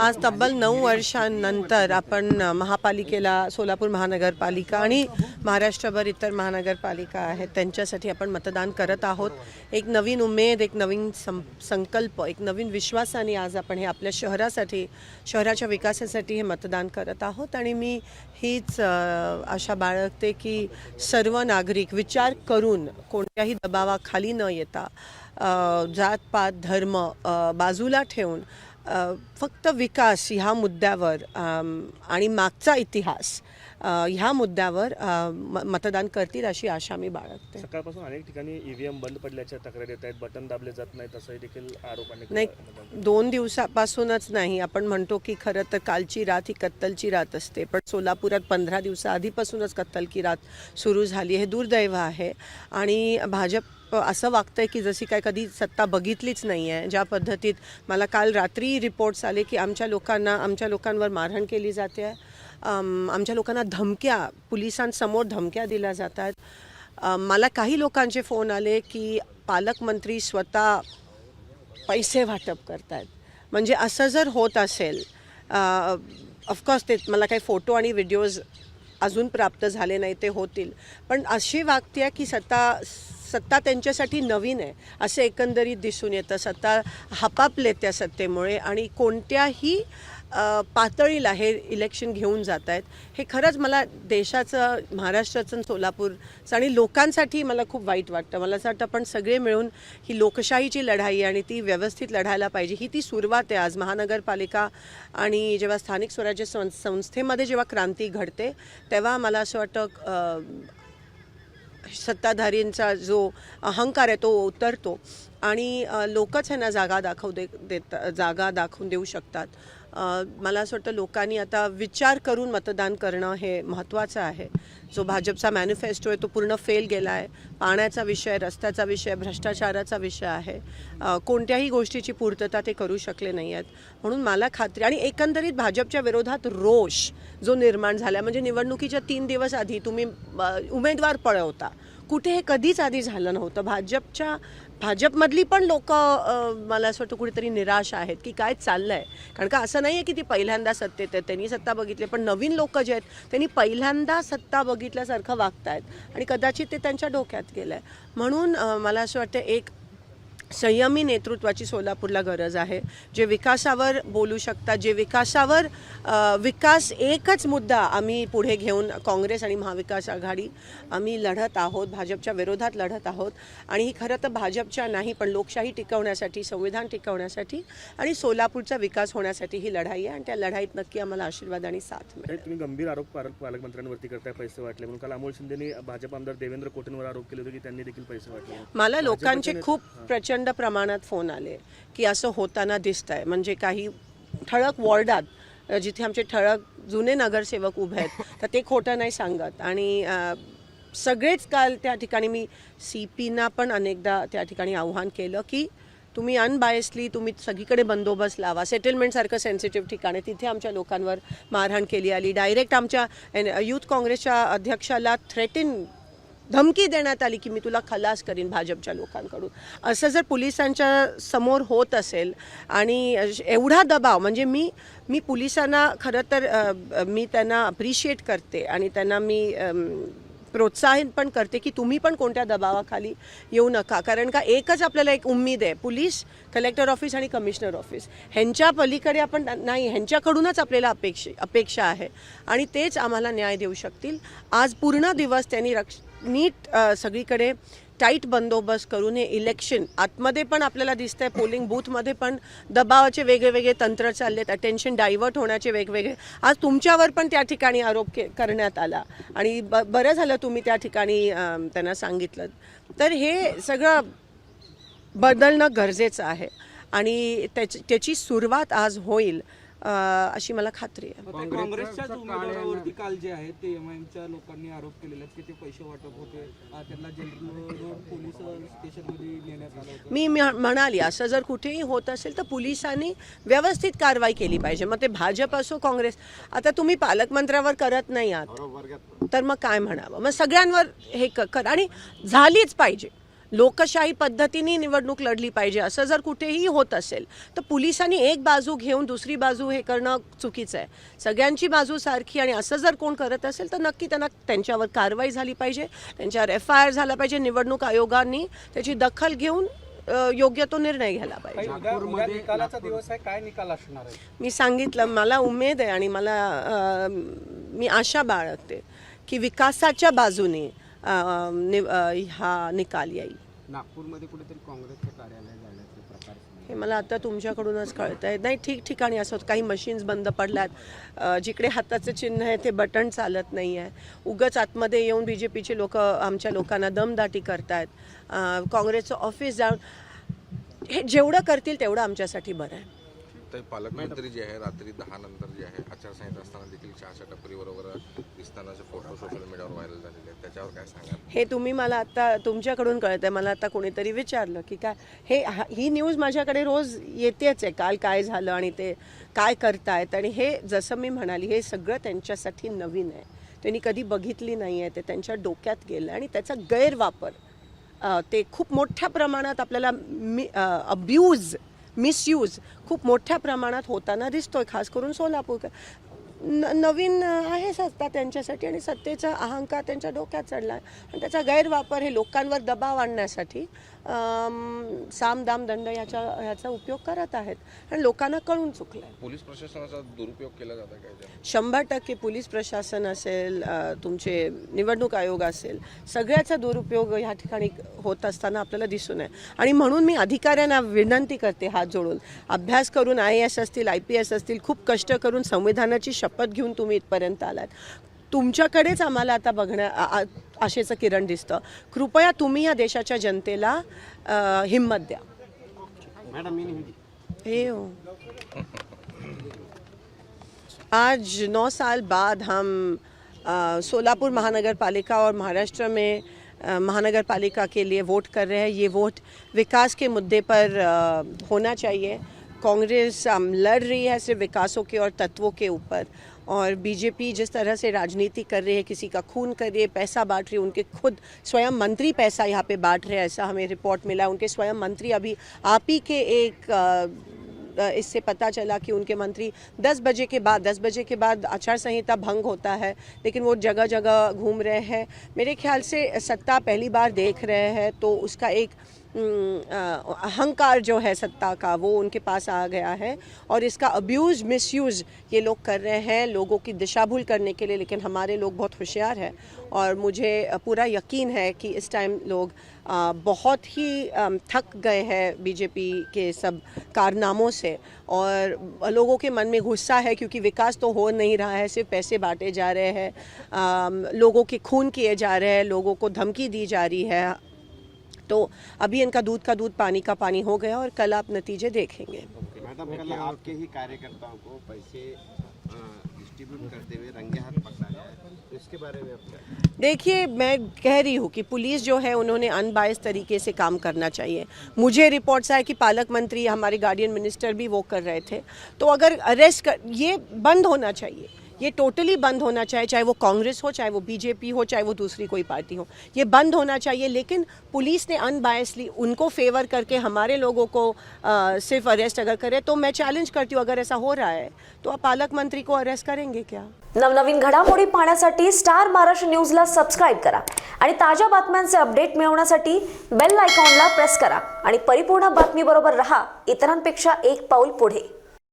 आज तब्बल नऊ वर्षांनंतर आपण महापालिकेला सोलापूर महानगरपालिका आणि महाराष्ट्रभर इतर महानगरपालिका आहेत त्यांच्यासाठी आपण मतदान करत आहोत. एक नवीन उमेद एक नवीन सं संकल्प एक नवीन विश्वासाने आज आपण हे आपल्या शहरासाठी शहराच्या विकासासाठी हे मतदान करत आहोत. आणि मी हीच अशा आशा बाळगते की सर्व नागरिक विचार करून कोणत्याही दबावाखाली न येता जात जातपात धर्म बाजूला ठेवून फक्त विकास ह्या मुद्द्यावर आणि मागचा इतिहास ह्या मुद्द्यावर मतदान करतील अशी आशा मी बाळगते. सकाळपासून अनेक ठिकाणी ईव्हीएम बंद पडल्याच्या तक्रारी येत आहेत बटन दाबले जात नाहीत असंही देखील आरोप नाही दोन दिवसापासूनच नाही. आपण म्हणतो की खरं तर कालची रात ही कत्तलची रात असते पण सोलापुरात पंधरा दिवसाआधीपासूनच कत्तल की रात सुरू झाली हे दुर्दैव आहे. आणि भाजप असं वागतंय की जशी काय कधी सत्ता बघितलीच नाही आहे ज्या पद्धतीत मला काल रात्री रिपोर्ट्स आले की आमच्या लोकांना आमच्या लोकांवर मारहाण केली जाते. आहे आमच्या लोकांना धमक्या पोलिसांसमोर धमक्या दिल्या जात आहेत मला काही लोकांचे फोन आले की पालकमंत्री स्वतः पैसे वाटप करतात म्हणजे असं जर होत असेल ऑफकोर्स ते मला काही फोटो आणि व्हिडिओज अजून प्राप्त झाले नाही ते होतील. पण अशी वागते की सत्ता सत्ता त्यांच्यासाठी नवीन आहे. असं एकंदरीत दिसून येतं. सत्ता हपापले त्या सत्तेमुळे आणि कोणत्याही पातळीला हे इलेक्शन घेऊन जात आहेत हे खरंच मला देशाचं महाराष्ट्राचं सोलापूरचं आणि लोकांसाठी मला खूप वाईट वाटतं. मला असं वाटतं आपण सगळे मिळून ही लोकशाहीची लढाई आणि ती व्यवस्थित लढायला पाहिजे. ही ती सुरुवात आहे आज महानगरपालिका आणि जेव्हा स्थानिक स्वराज्य सं संस्थेमध्ये जेव्हा क्रांती घडते तेव्हा मला असं वाटतं सत्ताधारींचा जो अहंकार आहे तो उतरतो. आणि लोकच ह्यांना जागा दाखवू दे देत जागा दाखवून देऊ शकतात. मला असं वाटतं लोकांनी आता विचार करून मतदान करणं हे महत्त्वाचं आहे. जो भाजपचा मॅनिफेस्टो आहे तो पूर्ण फेल गेला आहे. पाण्याचा विषय रस्त्याचा विषय भ्रष्टाचाराचा विषय आहे. कोणत्याही गोष्टीची पूर्तता ते करू शकले नाही आहेत म्हणून मला खात्री आणि एकंदरीत भाजपच्या विरोधात रोष जो निर्माण झाला म्हणजे निवडणुकीच्या तीन दिवस आधी तुम्ही उमेदवार पळवता. कुठे हे कधीच आधी झालं नव्हतं. भाजपच्या भाजपमधली पण लोक मला असं वाटतं कुठेतरी निराश आहेत की काय चाललं आहे कारण का असं नाही आहे की ती पहिल्यांदा सत्तेत आहेत त्यांनी सत्ता बघितली पण नवीन लोक जे आहेत त्यांनी पहिल्यांदा सत्ता बघितल्यासारखं वागतायत. आणि कदाचित ते त्यांच्या डोक्यात गेलं आहे म्हणून मला असं वाटतं एक संयमी नेतृत्वाची सोलापूरला गरज आहे. जे विकासावर बोलू शकतात जे विकासावर विकास एकच मुद्दा आम्ही पुढे घेऊन काँग्रेस आणि महाविकास आघाडी आम्ही लढत आहोत भाजपच्या विरोधात लढत आहोत. आणि ही खरं तर भाजपच्या नाही पण लोकशाही टिकवण्यासाठी संविधान टिकवण्यासाठी आणि सोलापूरचा विकास होण्यासाठी ही लढाई आहे. आणि त्या लढाईत नक्की आम्हाला आशीर्वाद आणि साथ मिळेल. काही तुम्ही गंभीर आरोप पालक पालकमंत्र्यांवरती करताय पैसे वाटले. म्हणून काल अमोल शिंदेनी भाजप आमदार देवेंद्र कोटेंवर आरोप केले होते की त्यांनी देखील पैसे वाटले. मला लोकांचे खूप प्रचंड प्रमाणात फोन आले की असं होताना दिसत आहे म्हणजे काही ठळक वॉर्डात जिथे आमचे ठळक जुने नगरसेवक उभे आहेत तर ते खोटं नाही सांगत. आणि सगळेच काल त्या ठिकाणी मी सी पीना पण अनेकदा त्या ठिकाणी आव्हान केलं की तुम्ही अनबायसली तुम्ही सगळीकडे बंदोबस्त लावा. सेटलमेंटसारखं सेन्सिटिव्ह ठिकाण आहे. तिथे आमच्या लोकांवर मारहाण केली आली. डायरेक्ट आमच्या यूथ काँग्रेसच्या अध्यक्षाला थ्रेटिन धमकी देण्यात आली की मी तुला खलास करीन भाजपच्या लोकांकडून. असं जर पोलिसांच्या समोर होत असेल आणि एवढा दबाव म्हणजे मी मी पोलिसांना खरं तर मी त्यांना अप्रिशिएट करते आणि त्यांना मी प्रोत्साहन पण करते की तुम्ही पण कोणत्या दबावाखाली येऊ नका. कारण का एकच आपल्याला एक उम्मीद आहे पोलीस कलेक्टर ऑफिस आणि कमिशनर ऑफिस ह्यांच्या पलीकडे आपण नाही ह्यांच्याकडूनच आपल्याला अपेक्षा अपेक्षा आहे. आणि तेच आम्हाला न्याय देऊ शकतील. आज पूर्ण दिवस त्यांनी रक्ष नीट सगळीकडे टाईट बंदोबस्त करून हे इलेक्शन आतमध्ये पण आपल्याला दिसतंय पोलिंग बूथमध्ये पण दबावाचे वेगवेगळे तंत्र चाललेत अटेन्शन डायव्हर्ट होण्याचे वेगवेगळे. आज तुमच्यावर पण त्या ठिकाणी आरोप के करण्यात आला आणि ब बरं झालं तुम्ही त्या ठिकाणी त्यांना सांगितलं. तर हे सगळं बदलणं गरजेचं आहे आणि त्याची त्याची सुरुवात आज होईल. अशी मला खात्री आहे. काँग्रेसच्याच उमेदवारावरती काल जे आहे ते एमआयएमच्या लोकांनी आरोप केलेले आहेत की ते पैसे वाटप होते. त्यांना पोलीस स्टेशनमध्ये नेण्यात आलं होतं. मी म्ह- म्हणाली असं जर कुठेही होत असेल तर पोलिसांनी व्यवस्थित कारवाई केली पाहिजे. मग ते भाजप असो काँग्रेस. आता तुम्ही पालकमंत्र्यावर करत नाही आहात. तर मग काय म्हणावं? मग सगळ्यांवर हे क- कर. आणि झालीच पाहिजे. लोकशाही पद्धतीने निवडणूक लढली पाहिजे असं जर कुठेही होत असेल तर पोलिसांनी एक बाजू घेऊन दुसरी बाजू हे करणं चुकीचं आहे. सगळ्यांची बाजू सारखी आणि असं जर कोण करत असेल तर नक्की त्यांना त्यांच्यावर कारवाई झाली पाहिजे त्यांच्यावर एफ आय आर झाला पाहिजे निवडणूक आयोगाने त्याची दखल घेऊन योग्य तो निर्णय घ्यायला पाहिजे. मी सांगितलं मला उमेद आहे आणि मला मी आशा बाळगते की विकासाच्या बाजूने नि- हा निकाल येईल. नागपूरमध्ये कुठेतरी काँग्रेसचं कार्यालय प्रकार. हे मला आता तुमच्याकडूनच कळत आहे नाही ठिकठिकाणी असं. काही मशीन्स बंद पडल्यात. जिकडे हाताचं चिन्ह आहे ते बटन चालत नाही आहे उगच आतमध्ये येऊन बी जे पीचे लोक आमच्या लोकांना दमदाटी करतायत. काँग्रेसचं ऑफिस जाऊन हे जेवढं करतील तेवढं आमच्यासाठी बरं आहे. तर पालकमंत्री जे आहे रात्री दहा नंतर जे आहे आचारसंहिता असताना देखील चहाच्या टपरीवर वगैरे दिसतानाचे फोटो सोशल मीडियावर व्हायरल झालेले आहेत. त्याच्यावर काय सांगाल? हे तुम्ही मला आता तुमच्याकडून कळत आहे मला आता कोणीतरी विचारलं की काय हे हा- न्यूज माझ्याकडे रोज येतेच आहे. काल काय झालं आणि ते काय करतायत? आणि हे जसं मी म्हणाली हे सगळं त्यांच्यासाठी नवीन आहे. त्यांनी कधी बघितली नाही आहे ते त्यांच्या डोक्यात गेलं आणि त्याचा गैरवापर ते खूप मोठ्या प्रमाणात आपल्याला मी अब्यूज मिसयूज खूप मोठ्या प्रमाणात होताना दिसतोय खास करून सोलापूर. न नवीन आहे सत्ता त्यांच्यासाठी आणि सत्तेचा अहंकार त्यांच्या डोक्यात चढला आहे. आणि त्याचा गैरवापर हे लोकांवर दबाव आणण्यासाठी साम दाम दंड याच्या ह्याचा उपयोग करत आहेत. आणि लोकांना कळून चुकलं आहे पोलीस प्रशासनाचा दुरुपयोग केला जात काय? शंभर टक्के पोलीस प्रशासन असेल तुमचे निवडणूक आयोग असेल सगळ्याचा दुरुपयोग ह्या ठिकाणी होत असताना आपल्याला दिसून आहे. आणि म्हणून मी अधिकाऱ्यांना विनंती करते हात जोडून अभ्यास करून आय एस असतील आय पी एस असतील खूप कष्ट करून संविधानाची शपथ घेऊन तुम्ही इथपर्यंत आलात. तुमच्याकडेच आम्हाला आता बघण्या आ- आ- आशेचं किरण दिसतं. कृपया तुम्ही या देशाच्या जनतेला हिंमत द्या. हे हो. आज नौ साल बाद हम सोलापुर महानगर पालिका और महाराष्ट्र में महानगर पालिका के लिए वोट कर रहे हैं। ये वोट विकास के मुद्दे पर अ, होना चाहिए। कांग्रेस लड़ रही है सिर्फ़ विकासों के और तत्वों के ऊपर। और बीजेपी जिस तरह से राजनीति कर रही है, किसी का खून कर रही है, पैसा बांट रही है, उनके खुद स्वयं मंत्री पैसा यहाँ पे बांट रहे हैं, ऐसा हमें रिपोर्ट मिला। उनके स्वयं मंत्री अभी आप ही के एक इससे पता चला कि उनके मंत्री 10 बजे के बाद 10 बजे के बाद आचार संहिता भंग होता है, लेकिन वो जगह जगह घूम रहे हैं। मेरे ख्याल से सत्ता पहली बार देख रहे हैं तो उसका एक अहंकार जो है सत्ता का, वो उनके पास आ गया है और इसका अब्यूज़ मिसयूज़ ये लोग कर रहे हैं लोगों की दिशा भूल करने के लिए, लेकिन हमारे लोग बहुत होशियार हैं और मुझे पूरा यकीन है कि इस टाइम लोग बहुत ही थक गए हैं बीजेपी के सब कारनामों से और लोगों के मन में गुस्सा है क्योंकि विकास तो हो नहीं रहा है, सिर्फ़ पैसे बांटे जा रहे हैं लोगों के खून किए जा रहे हैं, लोगों को धमकी दी जा रही है तो अभी इनका दूध का दूध पानी का पानी हो गया और कल आप नतीजे देखेंगे। मैडम कल आपके ही कार्यकर्ताओं को पैसे डिस्ट्रीब्यूट करते हुए रंगे हाथ पकड़ा गया तो इसके बारे में देखिए मैं कह रही हूँ कि पुलिस जो है उन्होंने अनबायस तरीके से काम करना चाहिए। मुझे रिपोर्ट्स आए कि पालक मंत्री हमारे गार्डियन मिनिस्टर भी वो कर रहे थे। तो अगर अरेस्ट कर ये बंद होना चाहिए। ये टोटली बंद होना चाहिए चाहे वो कांग्रेस हो चाहे वो बीजेपी हो चाहे वो दूसरी कोई पार्टी हो। ये बंद होना चाहिए लेकिन पुलिस ने अनबायसली उनको फेवर करके हमारे लोगों को आ, सिर्फ अरेस्ट अगर करे तो मैं चैलेंज करती हूँ अगर ऐसा हो रहा है तो आप पालक मंत्री को अरेस्ट करेंगे क्या? नवनवीन घडामोडी पाहण्यासाठी स्टार महाराष्ट्र न्यूजला सबस्क्राईब करा आणि ताज्या बातम्यांचे अपडेट मिळवण्यासाठी बेल आयकॉनला प्रेस करा. आणि परिपूर्ण बातमीबरोबर रहा इतरांपेक्षा एक पाऊल पुढे.